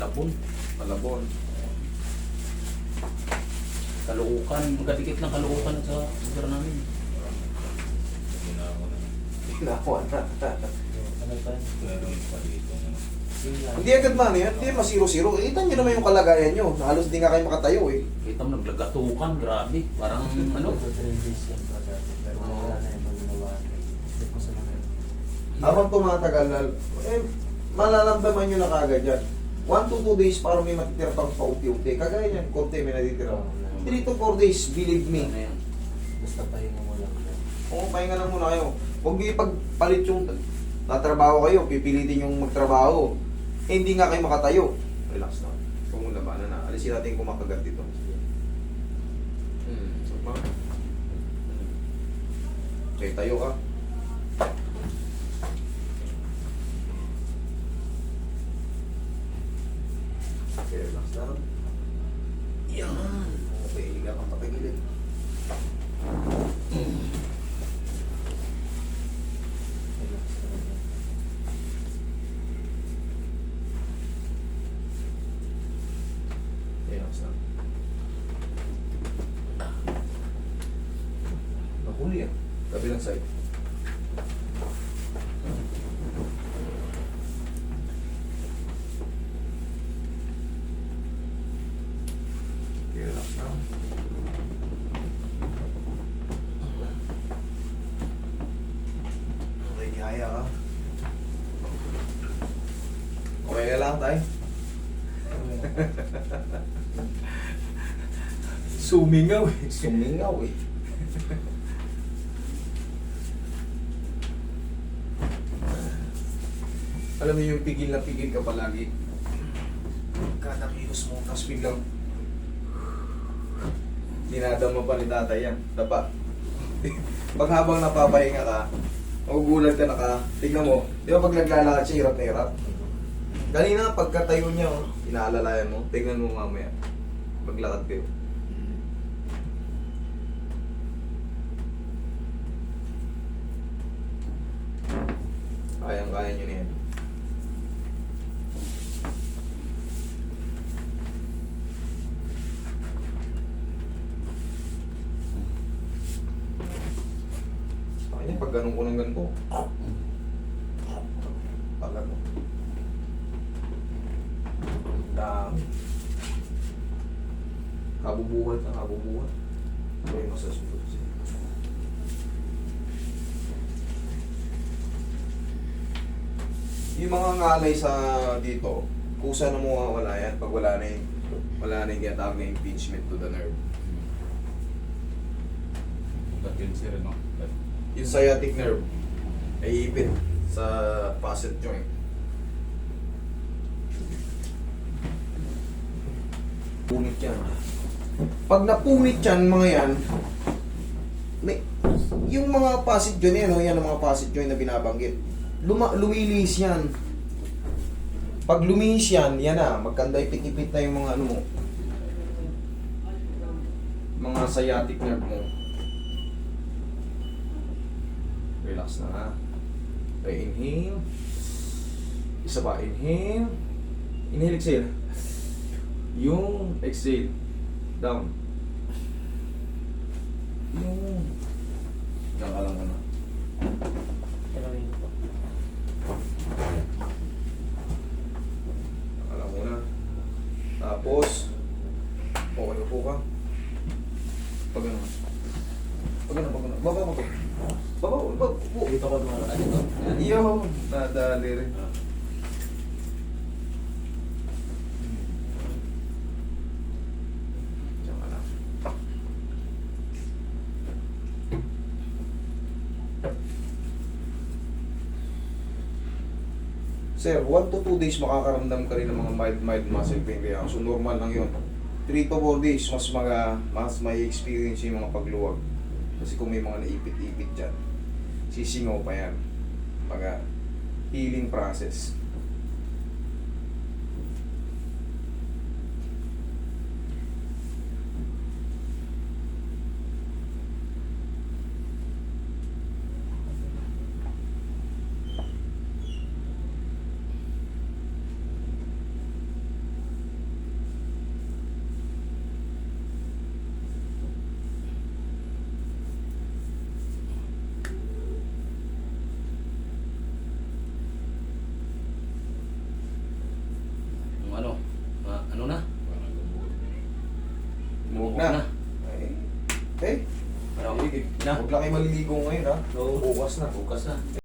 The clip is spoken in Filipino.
Malabon. Malabon. Kaluukan. Magkadikit ng kaluukan sa lugar namin. Ginawa na. Ginawa na. Ano pa? Meron pa dito. lang. Hindi agad man yan. Hindi masiro-siro. Kita nyo naman yung kalagayan nyo. Halos hindi nga kayo makatayo eh. Kita mo naglagatukan. Grabe. Parang ano. Habang tumatagal, eh, malalamdaman nyo na kagad yan. 1 to 2 days para may matitira pang paunti-unti. Kagaya yan, konti may natitira. 3 to 4 days, believe me. Ano? Basta pahinga mo lang. Oo, pahinga lang muna kayo. Huwag nyo ipagpalit yung tatrabaho kayo, pipilitin yung magtrabaho. Eh, hindi nga kayo makatayo. Relax na. Mong labanan na. Alisin natin yung kumakagat dito. Hmm. Sama. Okay, tayo ka. Relax na. Yan. Okay, higa kang patagilid. Nahuli ah. Kabilang side. Okay, relax na. Okay, kaya ka. Okay ka lang, tay? Sumingaw eh. Sumingaw eh. Alam mo yung pigil na pigil ka palagi. Kada kilos mo, tapos biglang dinadama pa ni tatay yan. Dapa. Pag habang napapahinga ka, magugulat ka na ka, tignan mo, di ba pag naglalakad siya, hirap na hirap? Kanina, pagkatayo niya, oh, inaalalayan mo, tignan mo mamaya. Maglakad kayo. Kayang-kaya nyo na yan. Kaya pag ganun ko ng ganito. Pag ano. Dami. Kabubuhat na kabubuhat. Okay, masasunod siya. Yung mga ngalay sa dito, kusa na mo wala yan pag wala na yung wala na yung ginatawag na impingement to the nerve. Ba't yun sir, no? Yung sciatic nerve ay ipit sa facet joint. Punit yan. Pag napunit yan, mga yan, may, yung mga facet joint yan, oh, yan ang mga facet joint na binabanggit. Luma, lumilis yan. Pag lumilis yan, yan na, magkanda ipit-ipit na yung mga ano mo. Mga sciatic nerve mo. Relax na ha. Okay, inhale. Isa pa, inhale. Inhale, exhale. Yung exhale. Down. Yung. Diyan ka lang muna. Pero yun po. Diyan ka lang muna. Tapos, okay upo ka. Pag ano. Pag ano, pag ano. Baba mo to. Baba, baba, upo. Dito ko naman. Ano ito? Yan. Iyo, nadali rin. Sir, 1 to 2 days makakaramdam ka rin ng mga mild mild muscle pain reaction. Normal lang yun. 3 to 4 days, mas mga mas may experience yung mga pagluwag. Kasi kung may mga naipit-ipit dyan, sisingaw pa yan. Pag healing process. Huwag Huwag na. na. Eh, eh, Ano? sige. Na. Huwag lang kayo maliligo ngayon ha. Oo. Bukas na. Bukas na.